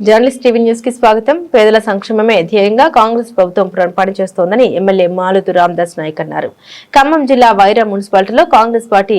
Journalist TV న్యూస్కి స్వాగతం. పేదల సంక్షేమమే ధ్యేయంగా కాంగ్రెస్ ప్రభుత్వం పనిచేస్తోందని ఎమ్మెల్యే మాలుతు రామదాస్ నాయక్ అన్నారు. ఖమ్మం జిల్లా వైరా మున్సిపాలిటీలో కాంగ్రెస్ పార్టీ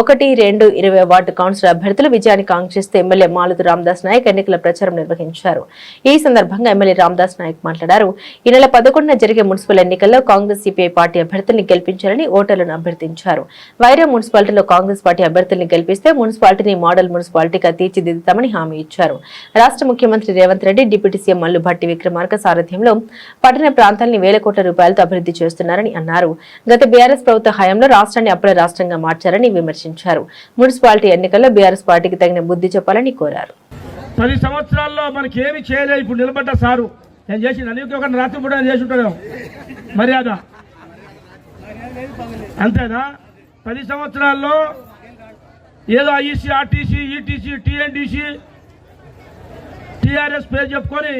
ఒకటి రెండు ఇరవై వార్డు కౌన్సిల్ అభ్యర్థులు విజయాన్ని కాంక్షిస్తూ ఎమ్మెల్యే మాలుతు రామదాస్ నాయక్ ఎన్నికల ప్రచారం నిర్వహించారు. ఈ సందర్భంగా ఎమ్మెల్యే రామదాస్ నాయక్ మాట్లాడారు. ఈ నెల పదకొండున జరిగే మున్సిపల్ ఎన్నికల్లో కాంగ్రెస్ సిపిఐ పార్టీ అభ్యర్థుల్ని గెలిపించాలని ఓటర్లను అభ్యర్థించారు. వైరా మున్సిపాలిటీలో కాంగ్రెస్ పార్టీ అభ్యర్థుల్ని గెలిపిస్తే మున్సిపాలిటీని మోడల్ మున్సిపాలిటీగా తీర్చిదిద్దుతామని హామీ ఇచ్చారు. రాష్ట్ర ముఖ్యమంత్రి రేవంత్ రెడ్డి డిప్యూటీ సీఎం మల్లు భట్టి విక్రమార్క సారథ్యంలో పట్టణ ప్రాంతాలని వేల కోట్ల రూపాయలతో అభివృద్ధి చేస్తున్నారని అన్నారు. గత బీఆర్ఎస్ ప్రభుత్వ హయాంలో రాష్ట్రాన్ని అప్పుల రాష్ట్రంగా మార్చారని విమర్శించారు. మున్సిపాలిటీ ఎన్నికల్లో బీఆర్ఎస్ పార్టీకి తగిన బుద్ధి చెప్పాలని కోరారు. పది సంవత్సరాల్లో మనకి ఏమి చేయలేదు. ఇప్పుడు నిలబడ్డ సారు. నేను చేసిన ఒక రాత్రి పూట చేసి ఉంటాను మర్యాద. అంతేనా? పది సంవత్సరాల్లో ఏదో IEC RTC ETC TNTC TRS పేరు చెప్పుకొని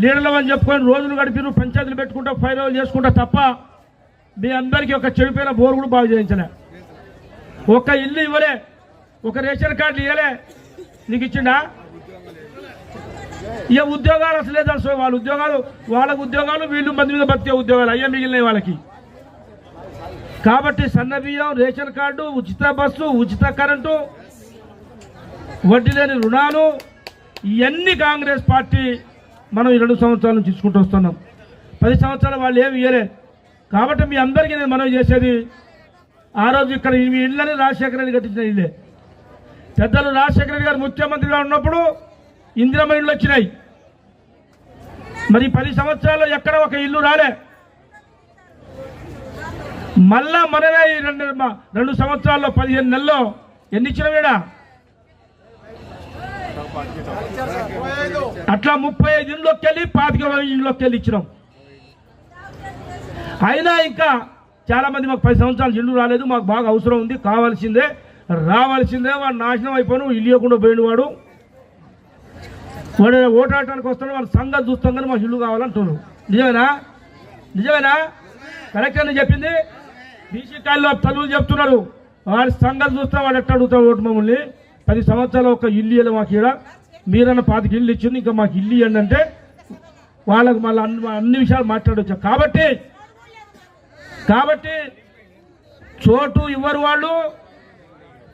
లీడర్లు అని చెప్పుకొని రోజులు గడిపిరు పంచాయతీలు పెట్టుకుంటా ఫైరవల్ చేసుకుంటా తప్ప మీ అందరికీ ఒక చెడిపోయిన బోరు కూడా బాగు చేయించలే. ఒక్క ఇల్లు ఇవ్వలే ఒక రేషన్ కార్డు ఇవ్వలే నీకు ఇచ్చిండా? ఇక ఉద్యోగాలు అసలే తెలుసు వాళ్ళ ఉద్యోగాలు వాళ్ళకు ఉద్యోగాలు వీళ్ళు మంది మీద బతికే ఉద్యోగాలు అయ్యే మిగిలినాయి వాళ్ళకి. కాబట్టి సన్న బియ్యం రేషన్ కార్డు ఉచిత బస్సు ఉచిత కరెంటు వడ్డీ లేని రుణాలు ఇవన్నీ కాంగ్రెస్ పార్టీ మనం ఈ రెండు సంవత్సరాల నుంచి తీసుకుంటూ వస్తున్నాం. పది సంవత్సరాలు వాళ్ళు ఏమి ఇయ్యలే. కాబట్టి మీ అందరికీ నేను మనవి చేసేది ఆ రోజు ఇక్కడ మీ ఇళ్ళని రాజశేఖర రెడ్డి కట్టించిన ఇల్లే. పెద్దలు రాజశేఖర రెడ్డి గారు ముఖ్యమంత్రిగా ఉన్నప్పుడు ఇందిరమ్మ ఇళ్ళు వచ్చినాయి. మరి పది సంవత్సరాల్లో ఎక్కడ ఒక ఇల్లు రాలే. మళ్ళా మనమే ఈ రెండు రెండు సంవత్సరాల్లో పదిహేను నెలల్లో ఎన్ని ఇచ్చిన అట్లా ముప్పై ఐదు ఇంట్లోకి వెళ్ళి పాతిక ఇంట్లోకి వెళ్ళి ఇచ్చినాం. అయినా ఇంకా చాలా మంది మాకు పది సంవత్సరాలు ఇల్లు రాలేదు మాకు బాగా అవసరం ఉంది కావాల్సిందే. రావాల్సిందే వాడు నాశనం అయిపోయాను ఇల్లు ఇవ్వకుండా పోయిన వాడు. వాడు ఓటాడటానికి వస్తాడు వాళ్ళ సంగతి చూస్తాం కానీ మాకు ఇల్లు కావాలంటున్నాడు. నిజమేనా? నిజమేనా? కరెక్ట్ అని చెప్పింది? బీసీ కాల్లో తల్లులు చెప్తున్నారు వాడి సంగతి చూస్తే వాడు ఎట్లా అడుగుతాడు ఓటు మమ్మల్ని? పది సంవత్సరాలు ఒక ఇల్లు ఇవ్వాలి మాకు ఇక్కడ మీరన్న పాతికి ఇల్లు ఇచ్చింది ఇంకా మాకు ఇల్లు ఇవ్వండి అంటే వాళ్ళకు మళ్ళీ అన్ని అన్ని విషయాలు మాట్లాడవచ్చు కాబట్టి కాబట్టి చోటు ఇవ్వరు వాళ్ళు.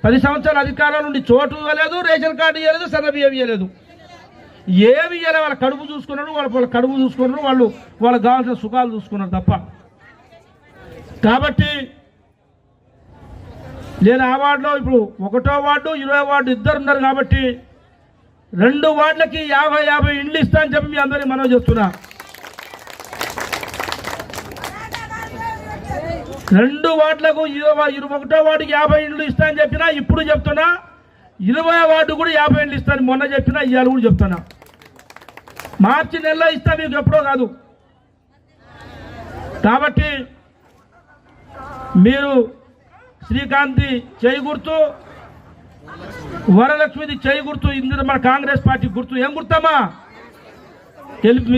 పది సంవత్సరాల అధికారం నుండి చోటు ఇవ్వలేదు రేషన్ కార్డు ఇవ్వలేదు సన్నబియ్యం ఇవ్వలేదు ఏమి ఇవ్వలేదు వాళ్ళ కడుపు చూసుకున్నారు వాళ్ళ వాళ్ళ కడుపు చూసుకున్నారు వాళ్ళు వాళ్ళకి కావాల్సిన సుఖాలు చూసుకున్నారు తప్ప. కాబట్టి నేను ఆ వార్డులో ఇప్పుడు ఒకటో వార్డు ఇరవై వార్డు ఇద్దరు ఉన్నారు కాబట్టి రెండు వార్డులకి యాభై యాభై ఇండ్లు ఇస్తా అని చెప్పి మీ అందరికీ మనం చెప్తున్నా రెండు వార్డులకు ఇరవై ఇరవై ఒకటో వార్డుకి యాభై ఇండ్లు ఇస్తా అని చెప్పినా ఇప్పుడు చెప్తున్నా. ఇరవై వార్డు కూడా యాభై ఇండ్లు ఇస్తాను మొన్న చెప్పినా ఇవాళ కూడా చెప్తున్నా. మార్చి నెలలో ఇస్తా మీకు ఎప్పుడో కాదు. కాబట్టి మీరు శ్రీకాంతి చేయి గుర్తు వరలక్ష్మిది చేయి గుర్తు ఇందులో మన కాంగ్రెస్ పార్టీ గుర్తు. ఏం గుర్తమ్మా? తెలుపు